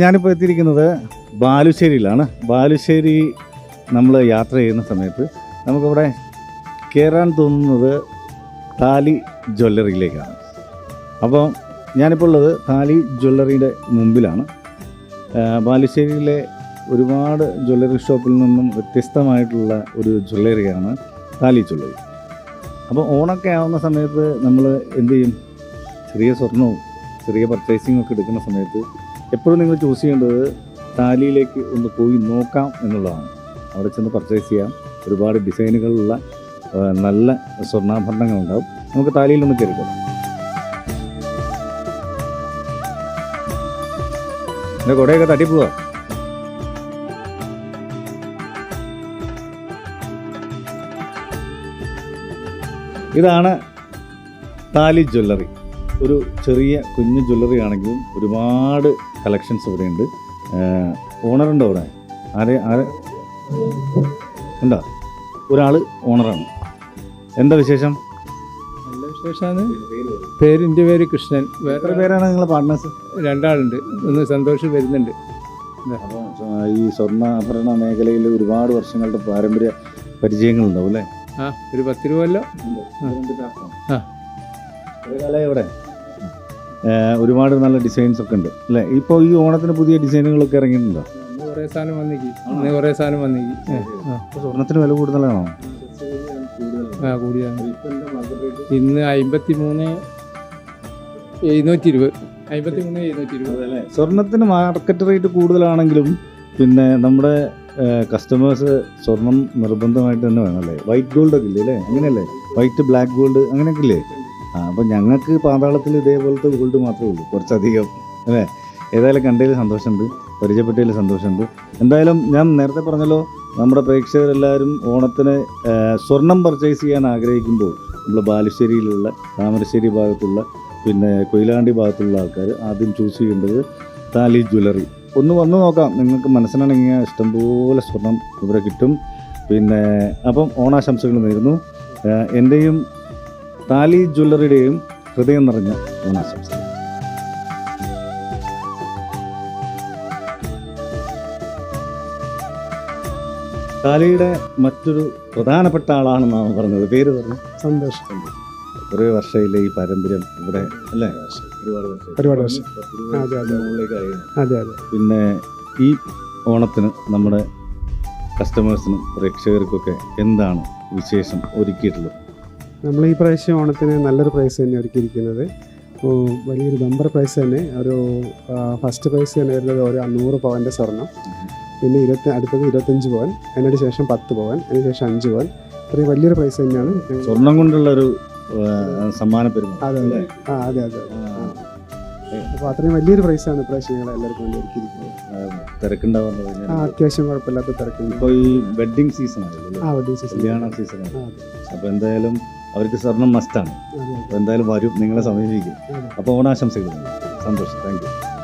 ഞാനിപ്പോൾ എത്തിയിരിക്കുന്നത് ബാലുശ്ശേരിയിലാണ്. ബാലുശ്ശേരി നമ്മൾ യാത്ര ചെയ്യുന്ന സമയത്ത് നമുക്കിവിടെ കയറാൻ തോന്നുന്നത് താലി ജ്വല്ലറിയിലേക്കാണ്. അപ്പം ഞാനിപ്പോൾ ഉള്ളത് താലി ജ്വല്ലറിയുടെ മുമ്പിലാണ്. ബാലുശ്ശേരിയിലെ ഒരുപാട് ജ്വല്ലറി ഷോപ്പിൽ നിന്നും വ്യത്യസ്തമായിട്ടുള്ള ഒരു ജ്വല്ലറിയാണ് താലി ജ്വല്ലറി. അപ്പോൾ ഓണൊക്കെ ആവുന്ന സമയത്ത് നമ്മൾ എന്ത് ചെയ്യും? ചെറിയ സ്വർണവും ചെറിയ പർച്ചേസിംഗ് ഒക്കെ എടുക്കുന്ന സമയത്ത് എപ്പോഴും നിങ്ങൾ ചൂസ് ചെയ്യേണ്ടത് താലിയിലേക്ക് ഒന്ന് പോയി നോക്കാം എന്നുള്ളതാണ്. അവിടെ ചെന്ന് പർച്ചേസ് ചെയ്യാം. ഒരുപാട് ഡിസൈനുകളുള്ള നല്ല സ്വർണാഭരണങ്ങളുണ്ടാവും. നമുക്ക് താലിയിലൊന്ന് കയറിക്കാം എന്റെ കുടയൊക്കെ തട്ടിപ്പോവാ ഇതാണ് താലി ജ്വല്ലറി. ഒരു ചെറിയ കുഞ്ഞു ജ്വല്ലറി ആണെങ്കിലും ഒരുപാട് കളക്ഷൻസ് ഇവിടെയുണ്ട് ഓണറുണ്ടോ ഇവിടെ ആരെ ആരെ? ഉണ്ടോ? ഒരാൾ ഓണറാണ് എന്താ വിശേഷം? നല്ല വിശേഷമാണ്. പേര് എന്റെ പേര് കൃഷ്ണൻ. വേറെ പേരാണ് നിങ്ങളെ പാർട്ട്നേഴ്സ് രണ്ടാളുണ്ട്. ഒന്ന് സന്തോഷം വരുന്നുണ്ട്. ഈ സ്വർണാഭരണ മേഖലയിൽ ഒരുപാട് വർഷങ്ങളുടെ പാരമ്പര്യ പരിചയങ്ങളുണ്ടാവും അല്ലേ? ആ ഒരു പത്ത് രൂപ അല്ലോ ഇവിടെ? ഒരുപാട് നല്ല ഡിസൈൻസ് ഒക്കെ ഉണ്ട് അല്ലേ? ഇപ്പോൾ ഈ ഓണത്തിന് പുതിയ ഡിസൈനുകളൊക്കെ ഇറങ്ങിയിട്ടുണ്ടോ? കുറേ സാധനം വന്നിക്ക്. ഇന്ന് കുറേ സാധനം വന്നിക്ക്. ആ, വില കൂടുതലാണോ? ആ കൂടിയാണ് ഇന്ന് അമ്പത്തി മൂന്ന് എഴുന്നൂറ്റി ഇരുപത് അമ്പത്തി മൂന്ന് എഴുന്നൂറ്റി ഇരുപത് സ്വർണത്തിന് മാർക്കറ്റ് റേറ്റ് കൂടുതലാണെങ്കിലും പിന്നെ നമ്മുടെ കസ്റ്റമേഴ്സ് സ്വർണം നിർബന്ധമായിട്ട് തന്നെ വേണം അല്ലേ? വൈറ്റ് ഗോൾഡ് ഒക്കെ ഇല്ലേ അല്ലേ? അങ്ങനെയല്ലേ? വൈറ്റ് ബ്ലാക്ക് ഗോൾഡ് അങ്ങനെയൊക്കെ ഇല്ലേ? അപ്പം ഞങ്ങൾക്ക് പാതാളത്തിൽ ഇതേപോലത്തെ ഗോൾഡ് മാത്രമേ ഉള്ളൂ കുറച്ചധികം അല്ലേ? ഏതായാലും കണ്ടതിൽ സന്തോഷമുണ്ട് പരിചയപ്പെട്ടതിൽ സന്തോഷമുണ്ട്. എന്തായാലും ഞാൻ നേരത്തെ പറഞ്ഞല്ലോ നമ്മുടെ പ്രേക്ഷകരെല്ലാവരും ഓണത്തിന് സ്വർണം പർച്ചേസ് ചെയ്യാൻ ആഗ്രഹിക്കുമ്പോൾ നമ്മൾ ബാലുശ്ശേരിയിലുള്ള താമരശ്ശേരി ഭാഗത്തുള്ള പിന്നെ കൊയിലാണ്ടി ഭാഗത്തുള്ള ആൾക്കാർ ആദ്യം ചൂസ് ചെയ്യേണ്ടത് താലി ജ്വല്ലറി ഒന്ന് വന്ന് നോക്കാം നിങ്ങൾക്ക് മനസ്സിനാണെങ്കിൽ ഇഷ്ടംപോലെ സ്വർണം ഇവിടെ കിട്ടും. പിന്നെ അപ്പം ഓണാശംസകൾ നേരുന്നു. എന്റെയും താലി ജ്വല്ലറിയുടെയും ഹൃദയം നിറഞ്ഞ ഓണാശംസ താലിയുടെ മറ്റൊരു പ്രധാനപ്പെട്ട ആളാണെന്നാണ് പറഞ്ഞത്. പേര് പറഞ്ഞു? സന്തോഷം. കുറേ വർഷമില്ല ഈ പാരമ്പര്യം ഇവിടെ അല്ലേ? ഒരുപാട് വർഷം. അതെ അതെ. പിന്നെ ഈ ഓണത്തിന് നമ്മുടെ കസ്റ്റമേഴ്സിനും പ്രേക്ഷകർക്കൊക്കെ എന്താണ് വിശേഷം ഒരുക്കിയിട്ടുള്ളത്? നമ്മൾ ഈ പ്രാവശ്യം ഓണത്തിന് നല്ലൊരു പ്രൈസ് തന്നെ ഒരുക്കിയിരിക്കുന്നത്. ഓ, വലിയൊരു നമ്പർ പ്രൈസ് തന്നെ. ഒരു ഫസ്റ്റ് പ്രൈസ് തന്നെ വരുന്നത് ഒരു അഞ്ഞൂറ് പവന്റെ സ്വർണം. പിന്നെ ഇരുപത്തി അടുത്തത് ഇരുപത്തഞ്ച് പവൻ. അതിനു ശേഷം പത്ത് പവൻ. അതിന് ശേഷം അഞ്ച് പവൻ. ഇത്രയും വലിയൊരു പ്രൈസ് തന്നെയാണ്. സ്വർണം കൊണ്ടുള്ള ഒരു സമ്മാന പെരുമ അതെ അതെ. ആ അതെ അതെ അപ്പോൾ അത്രയും വലിയൊരു പ്രൈസാണ് ഇപ്രാവശ്യം ഞങ്ങൾ എല്ലാവർക്കും വേണ്ടി ഒരുക്കിയിരിക്കുന്നത് തിരക്കുണ്ടാവുന്നത് ആ അത്യാവശ്യം കുഴപ്പമില്ലാത്ത തിരക്കുണ്ട്. ഇപ്പോൾ ഈ വെഡ്ഡിങ് സീസൺ ആണ് ആ വെഡിങ് സീസൺ കല്യാണ സീസൺ ആണ് അപ്പോൾ എന്തായാലും അവർക്ക് സ്വർണം മസ്റ്റാണ് അപ്പോൾ എന്തായാലും വരും നിങ്ങളെ സമീപിക്കും. അപ്പോൾ ഓണാശംസകൾ. സന്തോഷം. Thank you.